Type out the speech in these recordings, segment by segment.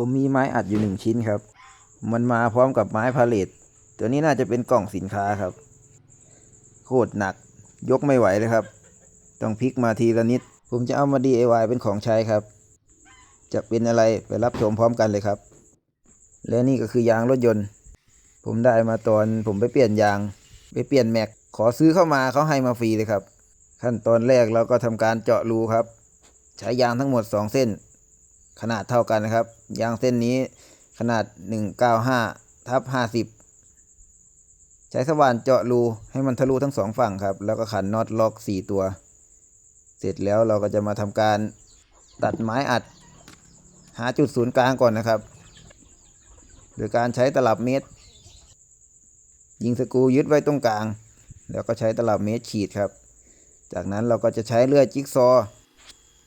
ผมมีไม้อัดอยู่หนึ่งชิ้นครับ มันมาพร้อมกับไม้พาเลตตัวนี้น่าจะเป็นกล่องสินค้าครับ โคตรหนัก ยกไม่ไหวเลยครับ ต้องพลิกมาทีละนิด ผมจะเอามา DIY เป็นของใช้ครับ จะเป็นอะไรไปรับชมพร้อมกันเลยครับ และนี่ก็คือยางรถยนต์ ผมได้มาตอนผมไปเปลี่ยนยาง ไปเปลี่ยนแม็ก ขอซื้อเข้ามาเขาให้มาฟรีเลยครับ ขั้นตอนแรกเราก็ทำการเจาะรูครับ ใช้ยางทั้งหมด 2 เส้น ขนาดเท่ากันนะครับ ยางเส้นนี้ขนาด 195ทับ50 ใช้สว่านเจาะรูให้มันทะลุทั้งสองฝั่งครับ แล้วก็ขันน็อตล็อก 4 ตัว เสร็จแล้วเราก็จะมาทำการตัดไม้อัด หาจุดศูนย์กลางก่อนนะครับ โดยการใช้ตลับเมตร ยิงสกูยึดไว้ตรงกลาง แล้วก็ใช้ตลับเมตรขีดครับ จากนั้นเราก็จะใช้เลื่อยจิ๊กซอ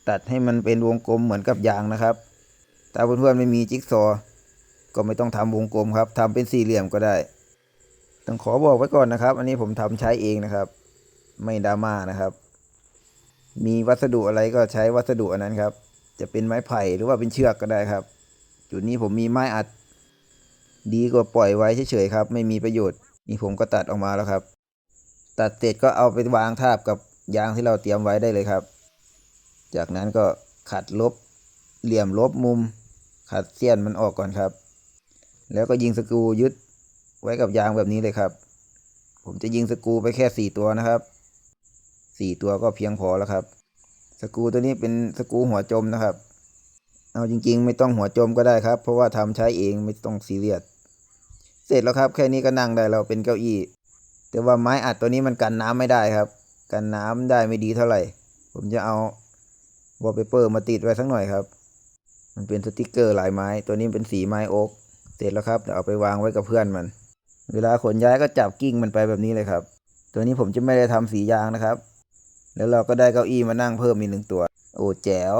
ตัดให้มันเป็นวงกลมเหมือนกับยางนะครับ ถ้าเพื่อนๆไม่มีจิ๊กซอ ก็ไม่ต้องทำวงกลมครับทำเป็นสี่เหลี่ยมก็ได้ ต้องขอบอกไว้ก่อนนะครับ อันนี้ผมทำใช้เองนะครับ ไม่ดราม่านะครับ มีวัสดุอะไรก็ใช้วัสดุอันนั้นครับ จะเป็นไม้ไผ่หรือว่าเป็นเชือกก็ได้ครับ จุดนี้ผมมีไม้อัด ดีกว่าปล่อยไว้เฉยๆครับ ไม่มีประโยชน์ นี่ผมก็ตัดออกมาแล้วครับ ตัดเสร็จก็เอาไปวางทาบกับยางที่เราเตรียมไว้ได้เลยครับ จากนั้นก็ขัดลบเหลี่ยมลบมุม ขัดเสี้ยนมันออกก่อนครับ แล้วก็ยิงสกรูยึดไว้กับยางแบบนี้เลยครับ ผมจะยิงสกรูไปแค่สี่ตัวนะครับสี่ตัวก็เพียงพอแล้วครับ สกรูตัวนี้เป็นสกรูหัวจมนะครับ เอาจริง ๆ ไม่ต้องหัวจมก็ได้ครับ เพราะว่าทำใช้เองไม่ต้องซีเรียส เสร็จแล้วครับ แค่นี้ก็นั่งได้เราเป็นเก้าอี้ แต่ว่าไม้อัดตัวนี้มันกันน้ำไม่ได้ครับ กันน้ำได้ไม่ดีเท่าไหร่ ผมจะเอา วอลเปเปอร์มาติดไว้สักหน่อยครับ มันเป็นสติกเกอร์ลายไม้ ตัวนี้เป็นสีไม้โอ๊กเสร็จแล้วครับเดี๋ยวเอาไปวางไว้กับเพื่อนมัน เวลาขนย้ายก็จับกิ้งมันไปแบบนี้เลยครับ ตัวนี้ผมจะไม่ได้ทำสียางนะครับ แล้วเราก็ได้เก้าอี้มานั่งเพิ่มอีกหนึ่งตัว โอ้แจ๋ว